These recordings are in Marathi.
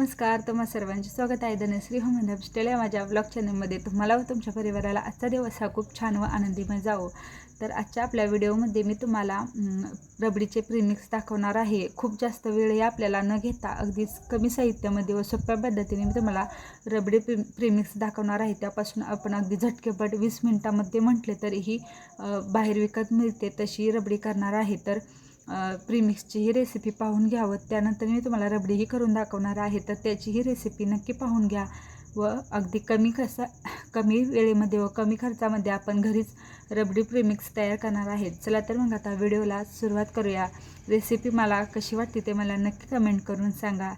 नमस्कार तुम्हा सर्वांचे स्वागत आहे. धनश्री होम हॉस्टेल या माझ्या ब्लॉग चॅनलमध्ये तुम्हाला व तुमच्या परिवाराला आजचा दिवस हा खूप छान व आनंदीमय जावो. तर आजच्या आपल्या व्हिडिओमध्ये मी तुम्हाला रबडीचे प्रिमिक्स दाखवणार आहे. खूप जास्त वेळही आपल्याला न घेता अगदीच कमी साहित्यामध्ये व सोप्या पद्धतीने मी तुम्हाला रबडी प्रि प्रिमिक्स दाखवणार आहे. त्यापासून आपण अगदी झटकेपट वीस मिनटामध्ये म्हटले तरीही बाहेर विकत मिळते तशी रबडी करणार आहे. तर प्रीमिक्सची ही रेसिपी पाहून घ्यावं. त्यानंतर मी तुम्हाला रबडीही करून दाखवणार आहे. तर त्याचीही रेसिपी नक्की पाहून घ्या व अगदी कमी खर्चा कमी वेळेमध्ये व कमी खर्चामध्ये आपण घरीच रबडी प्रीमिक्स तयार करणार आहेत. चला तर मग आता व्हिडिओला सुरुवात करूया. रेसिपी मला कशी वाटते ते मला नक्की कमेंट करून सांगा.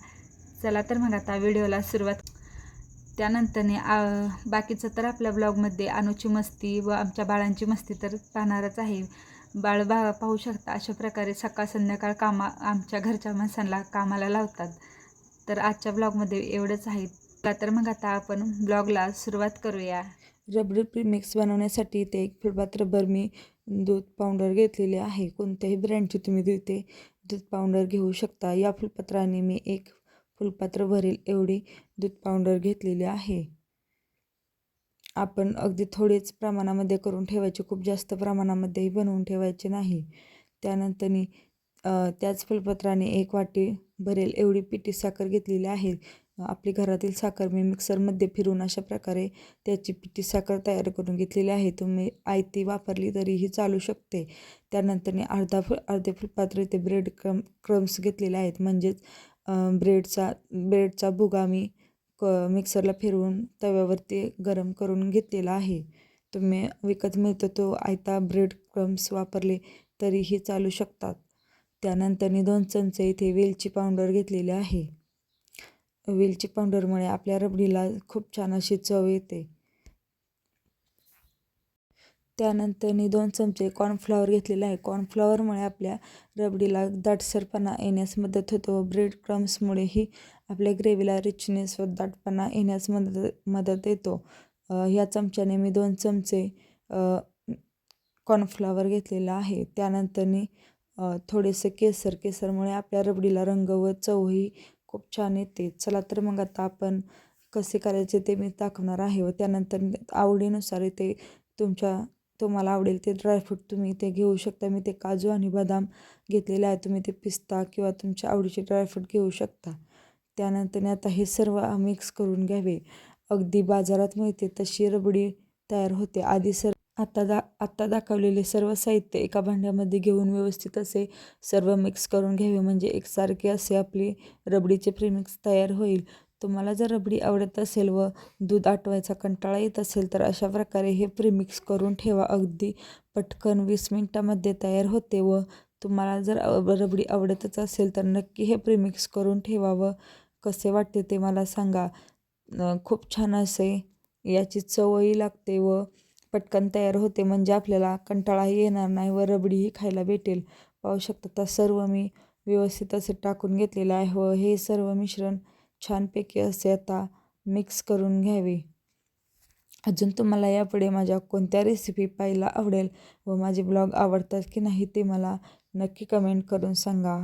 चला तर मग आता व्हिडिओला सुरुवात. त्यानंतरने बाकीचं तर आपल्या ब्लॉगमध्ये अनुची मस्ती व आमच्या बाळांची मस्ती तर पाहणारच आहे. बाळ बा पाहू शकता अशा प्रकारे सकाळ संध्याकाळ कामा आमच्या घरच्या माणसांना कामाला लावतात. तर आजच्या ब्लॉगमध्ये एवढंच आहे. तर मग आता आपण ब्लॉगला सुरुवात करूया. रबडी प्रीमिक्स बनवण्यासाठी इथे एक फुलपात्र भर मी दूध पावडर घेतलेले आहे. कोणत्याही ब्रँडची तुम्ही तिथे दूध पावडर घेऊ शकता. या फुलपात्राने मी एक फुलपात्र भरेल एवढी दूध पावडर घेतलेली आहे. आपण अगदी थोडेच प्रमाणामध्ये करून ठेवायचे खूप जास्त प्रमाणामध्येही बनवून ठेवायचे नाही. त्यानंतरनी त्याच फुलपत्राने एक वाटी भरेल एवढी पिठी साखर घेतलेली आहे. आपली घरातील साखर मी मिक्सरमध्ये फिरून अशा प्रकारे त्याची पिठी साखर तयार करून घेतलेली आहे. तुम्ही आयती वापरली तरीही चालू शकते. त्यानंतर अर्धा फुल अर्धे फुलपात्र इथे ब्रेड क्रम क्रम्स घेतलेले आहेत. म्हणजेच ब्रेडचा ब्रेडचा भुगा मी क मिक्सरला फिरवून तव्यावरती गरम करून घेतलेला आहे. तुम्ही विकत मिळतो तो आयता ब्रेड क्रम्स वापरले तरीही चालू शकतात. त्यानंतरनी दोन चमचे इथे वेलची पावडर घेतलेली आहे. वेलची पावडरमुळे आपल्या रबडीला खूप छान अशी चव येते. त्यानंतरनी दोन चमचे कॉर्नफ्लॉवर घेतलेला आहे. कॉर्नफ्लॉवरमुळे आपल्या रबडीला दाटसरपणा येण्यास मदत होतो व ब्रेड क्रम्समुळेही आपल्या ग्रेव्हीला रिचनेस व दाटपणा येण्यास मदत मदत येतो. ह्या चमच्याने मी दोन चमचे कॉर्नफ्लॉवर घेतलेला आहे. त्यानंतरनी मी थोडेसे केसर केसरमुळे आपल्या रबडीला रंग व चवही खूप छान येते. चला तर मग आता आपण कसे करायचे ते मी दाखवणार आहे व त्यानंतर आवडीनुसार ते तुमच्या तुम्हाला आवडेल. ते ड्रायफ्रूट तुम्ही इथे घेऊ शकता. मी ते काजू आणि बदाम घेतलेले आहे. तुम्ही ते पिस्ता किंवा तुमच्या आवडीचे ड्रायफ्रूट घेऊ शकता. त्यानंतर आता हे सर्व मिक्स करून घ्यावे. अगदी बाजारात मिळते तशी रबडी तयार होते. आधी सर आत्ता दा आत्ता दाखवलेले सर्व साहित्य एका भांड्यामध्ये घेऊन व्यवस्थित असे सर्व मिक्स करून घ्यावे. म्हणजे एकसारखे असे आपली रबडीचे प्रीमिक्स तयार होईल. तुम्हाला जर रबडी आवडत असेल व दूध आटवायचा कंटाळा येत असेल तर अशा प्रकारे हे प्रीमिक्स करून ठेवा. अगदी पटकन वीस मिनटामध्ये तयार होते व तुम्हाला जर रबडी आवडतच असेल तर नक्की हे प्रीमिक्स करून ठेवा व कसे वाटते ते मला सांगा. खूप छान असे याची चवही लागते व पटकन तयार होते म्हणजे आपल्याला कंटाळाही येणार नाही व रबडीही खायला भेटेल. पाहू शकता तर सर्व मी व्यवस्थित असे टाकून घेतलेलं आहे व हे सर्व मिश्रण छानपैकी असे आता मिक्स करून घ्यावे. अजून तुम्हाला यापुढे माझ्या कोणत्या रेसिपी पाहायला आवडेल व माझे ब्लॉग आवडतात की नाही ते मला नक्की कमेंट करून सांगा.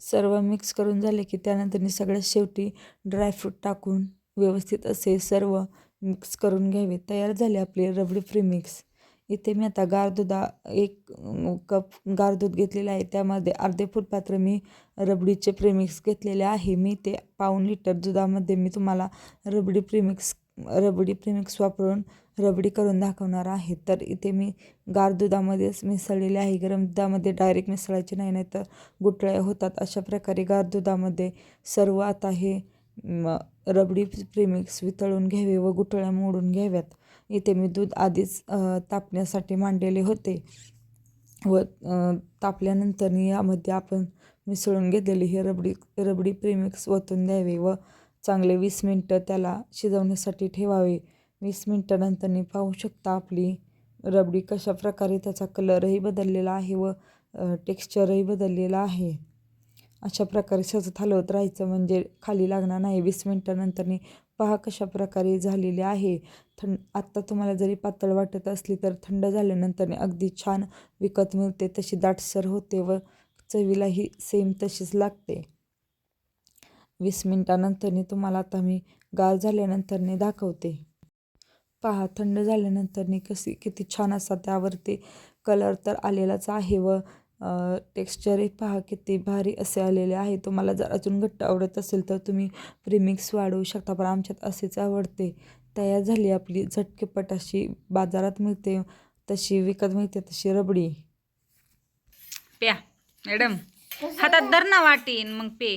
सर्व मिक्स करून झाले की त्यानंतर मी सगळ्यात शेवटी ड्रायफ्रूट टाकून व्यवस्थित असे सर्व मिक्स करून घ्यावे. तयार झाले आपले रबडी फ्री मिक्स इथे मी आता गार दुधा एक कप गार दूध घेतलेलं आहे. त्यामध्ये अर्धे फुटपात्र मी रबडीचे प्रेमिक्स घेतलेले आहे. मी ते पाऊण लिटर दुधामध्ये मी तुम्हाला रबडी प्रेमिक्स रबडी प्रेमिक्स वापरून रबडी करून दाखवणार आहे. तर इथे मी गार दुधामध्येच मिसळलेले आहे. गरम दुधामध्ये डायरेक्ट मिसळायचे नाही नाही तर गुठळ्या होतात. अशा प्रकारे गार दुधामध्ये सर्व आता हे रबडी प्रेमिक्स वितळून घ्यावे व गुठळ्या मोडून घ्याव्यात. इथे मी दूध आधीच तापण्यासाठी मांडलेले होते. व तापल्यानंतर यामध्ये आपण मिसळून घेतलेले हे रबडी रबडी प्रेमिक्स ओतून द्यावे व चांगले वीस मिनटं त्याला शिजवण्यासाठी ठेवावे. वीस मिनटानंतर पाहू शकता आपली रबडी कशा प्रकारे त्याचा कलरही बदललेला आहे व टेक्स्चरही बदललेला आहे. अशा प्रकारे सजत हलवत राहायचं म्हणजे खाली लागणार नाही. वीस मिनटानंतर पहा कशा प्रकारे झालेले आहे. थंड आत्ता तुम्हाला जरी पातळ वाटत असली तर थंड झाल्यानंतर अगदी छान विकत मिळते तशी दाटसर होते व चवीलाही सेम तशीच लागते. वीस मिनटानंतरने तुम्हाला आता मी गार झाल्यानंतरने दाखवते. पहा थंड झाल्यानंतरनी कशी किती छान असा त्यावरती कलर तर आलेलाच आहे व टेक्स्चरही पहा किती भारी असे आलेले आहे तुम्हाला जर अजून घट्ट आवडत असेल तर तुम्ही प्रीमिक्स वाढवू शकता पण आमच्यात असेच आवडते तयार झाली आपली झटकेपट अशी बाजारात मिळते तशी विकत मिळते तशी रबडी प्या मॅडम हातात धर ना वाटीन मग पे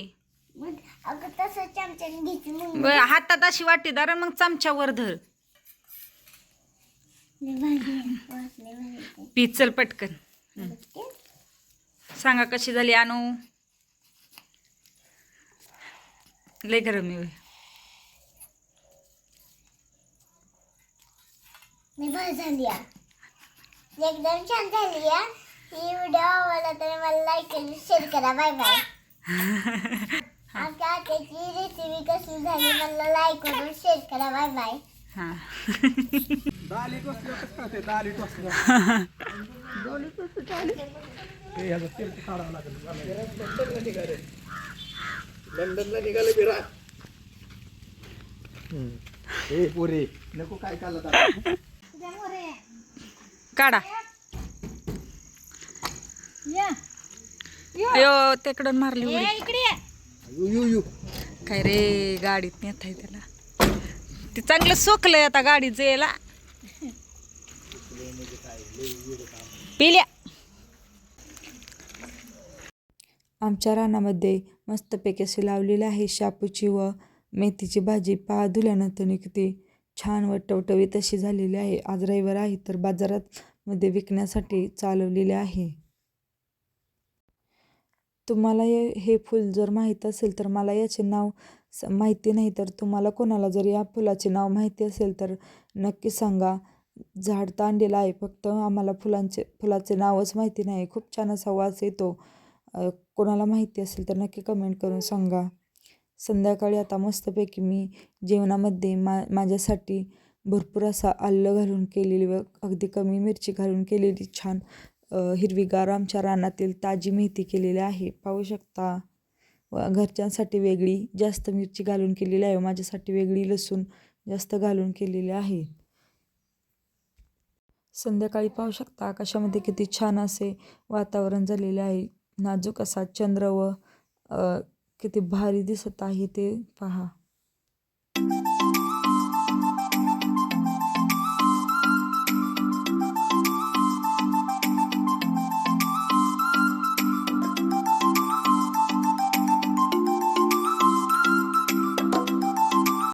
हातात अशी वाटी धर आणि मग चमच्यावर धर लय भारी आहे. वास लय भारी येते. पी चल पटकन? सांगा कशी झाली आणू लय गरम. लय भारी झाली. एकदम छान झाली आहे. ही व्हिडिओ आवडला तर मला लाईक आणि शेअर करा. बाय बाय आमच्या आत्याची रेसिपी कशी झाली मला लाईक करून शेअर करा. बाय बाय हा. दाली कसं दाली हे ह्याचं तेल काढावं लागेल लंडनला निघाले लंडनला निघाले बिरा हे पोरे. नको काय काढलं काढा. अयो तिकडून मारली उडी. काय रे गाडीत नेत आहे त्याला. ते चांगलं सोकलंय आता गाडीचं याला पिल्या. आमच्या रानामध्ये मस्तपैकी असे लावलेले आहे. शापूची व मेथीची भाजी पहा धुल्यानंतर किती छान व टवटवीत अशी झालेली आहे. आज रविवार आहे तर बाजारात मध्ये विकण्यासाठी चालवलेले आहे. तुम्हाला हे हे फूल जर माहीत असेल तर मला याचे नाव स माहिती नाही तर तुम्हाला कोणाला जर या फुलाचे नाव माहिती असेल तर नक्की सांगा. झाड तांडेलं आहे. फक्त आम्हाला फुलांचे फुलाचे नावच माहिती नाही. खूप छान असा वास येतो. कोणाला माहिती असेल तर नक्की कमेंट करून सांगा. संध्याकाळी आता मस्तपैकी मी जेवणामध्ये मा माझ्यासाठी भरपूर असा आलं घालून केलेली व अगदी कमी मिरची घालून केलेली छान हिरवीगार आमच्या रानातील ताजी मेथी केलेली आहे. पाहू शकता? व घरच्यांसाठी वेगळी जास्त मिरची घालून केलेली आहे व माझ्यासाठी वेगळी लसूण जास्त घालून केलेली आहे. संध्याकाळी पाहू शकता? आकाशामध्ये किती छान असे वातावरण झालेले आहे. नाजूक असा चंद्र व किती भारी दिसत आहे ते पहा.